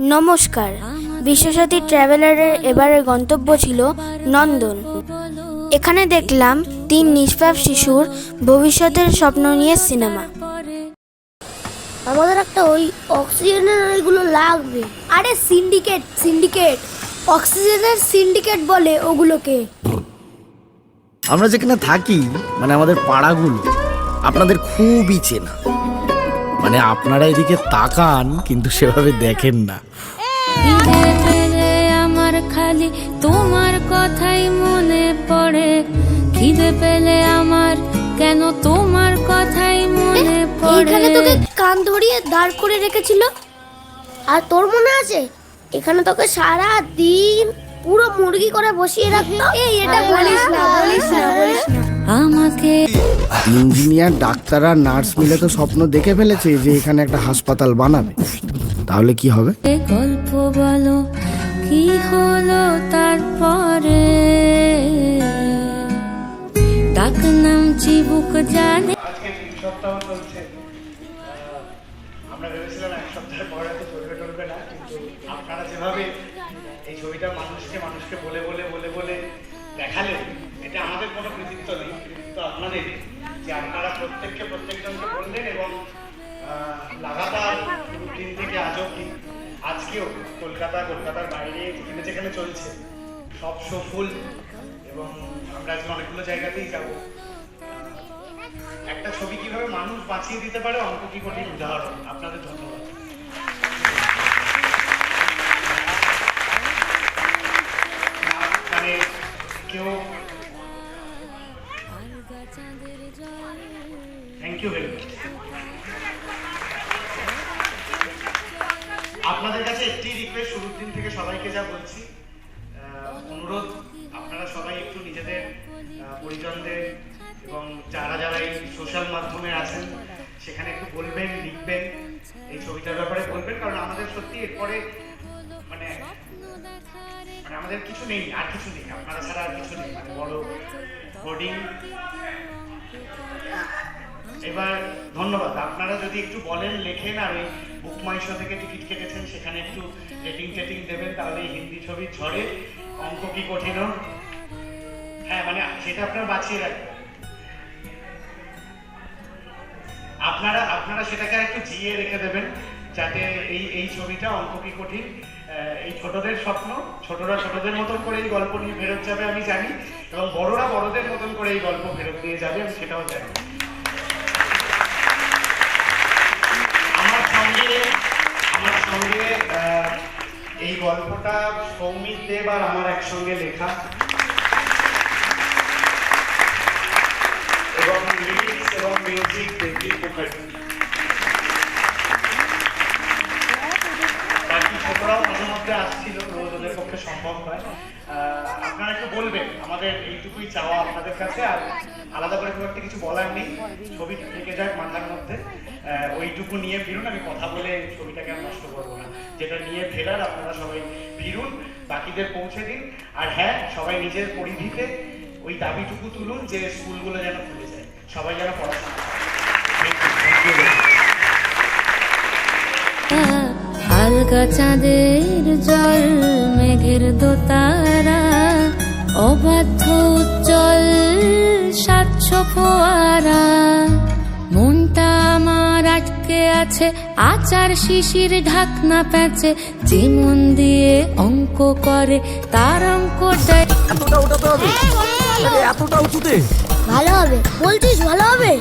নমস্কার। বিশ্বসাথী ট্রাভেলারের এবারের গন্তব্য ছিল নন্দন। এখানে দেখলাম তিন নিষ্পাপ শিশুর ভবিষ্যতের স্বপ্ন নিয়ে সিনেমা। আমাদের একটা ওই অক্সিজেনের ওইগুলো লাগবে। আরে সিন্ডিকেট সিন্ডিকেট। অক্সিজেনের সিন্ডিকেট বলে ওগুলোকে। আমরা যেখানে থাকি মানে আমাদের পাড়াগুলো আপনাদের খুবই চেনা। মানে আপনারা এদিকে তাকান কিন্তু সেভাবে দেখেন না। আমার খালি তোমার কথাই মনে পড়ে। খিদে পেলে আমার কেন তোমার কথাই মনে পড়ে? তোকে কান ধরিয়ে দাঁড় করে রেখেছিল। আর তোর মনে আছে? এখানে তোকে সারা দিন পুরো মুরগি করে বসিয়ে রাখতো? এই এটা বলিস না বলিস না বলিস না। আমাকে ইঞ্জিনিয়ার ডাক্তার আর নার্স মিলে তো স্বপ্ন দেখে ফেলেছে যে এখানে একটা হাসপাতাল বানাবে। তাহলে কি হবে? গল্প বলো কি হলো তারপরে? ডাক নাম চিবুক জানে। আজকে তিন সপ্তাহ চলছে। আহ, আমরা ভেবেছিলাম এক সপ্তাহের পরে তো চলবে টলবে না কিন্তু আপনারা যেভাবে এই ছবিটা মানুষকে মানুষকে বলে বলে বলে বলে দেখালেন, এটা আমাদের কোনো কৃতিত্ব নেই, কৃতিত্ব আপনাদের, যে আপনারা প্রত্যেককে, প্রত্যেকজনকে বললেন এবং লাগাতার দিন থেকে আজ অব্দি আজকেও কলকাতা, কলকাতার বাইরে, যেখানে যেখানে চলছে, সব শো ফুল এবং আমরা আজকে অনেকগুলো জায়গাতেই যাব। একটা ছবি কীভাবে মানুষ বাঁচিয়ে দিতে পারে অঙ্ক কি কঠিন উদাহরণ? আপনাদের ধন্যবাদ। থ্যাংক ইউ ভেরি আপনাদের কাছে একটি রিকোয়েস্ট শুরুর দিন থেকে সবাইকে যা বলছি অনুরোধ, আপনারা সবাই একটু নিজেদের পরিজনদের এবং যারা যারা এই সোশ্যাল মাধ্যমে আছেন, সেখানে একটু বলবেন, লিখবেন, এই ছবিটার ব্যাপারে বলবেন, কারণ আমাদের সত্যি এরপরে মানে আমাদের কিছু নেই, আর কিছু নেই, আপনারা ছাড়া আর কিছু নেই মানে বড় হোর্ডিং এবার ধন্যবাদ, আপনারা যদি একটু বলেন, লেখেন, আর ওই বুক মাই শো থেকে টিকিট কেটেছেন, সেখানে একটু রেটিং টেটিং দেবেন, তাহলে হিন্দি ছবির ঝড়ে অঙ্ক কি কঠিন? হ্যাঁ মানে সেটা আপনারা বাঁচিয়ে রাখবেন। আপনারা আপনারা সেটাকে আর একটু জিয়ে রেখে দেবেন। যাতে এই এই ছবিটা অল্প কি কঠিন এই ছোটদের স্বপ্ন, ছোটরা ছোটদের মতন করে এই গল্প নিয়ে ফেরত যাবে, আমি জানি, এবং বড়রা বড়দের মতন করে এই গল্প ফেরত নিয়ে যাবে, আমি সেটাও জানি। আমার সঙ্গে আমার সঙ্গে এই গল্পটা সৌমিত দেব আর আমার একসঙ্গে লেখা। এবং এবং মিউজিক মুখার্জি। সম্ভব আহ, আপনারা একটু বলবেন আমাদের এইটুকুই চাওয়া আপনাদের কাছে আর আলাদা করে খুব একটা কিছু বলার নেই। ছবি থেকে যাক মাথার মধ্যে। ওইটুকু নিয়ে ফিরুন আমি কথা বলে ছবিটাকে আর নষ্ট করব না। যেটা নিয়ে ফেরার আপনারা সবাই ফিরুন বাকিদের পৌঁছে দিন। আর হ্যাঁ সবাই নিজের পরিধিতে ওই দাবিটুকু তুলুন যে স্কুলগুলো যেন খুলে যায়। সবাই যেন পড়াশোনা. হালকা চাঁদের জল মেঘের দোতারা অবাধ্য উজ্জ্বল স্বচ্ছ ফোয়ারা। মনটা আমার আটকে আছে আচার শিশির ঢাকনা প্যাচে যে মন দিয়ে অঙ্ক করে তার অঙ্কটাই এতটা হবে? এতটা উঁচুতে? ভালো হবে। বলছিস ভালো হবে?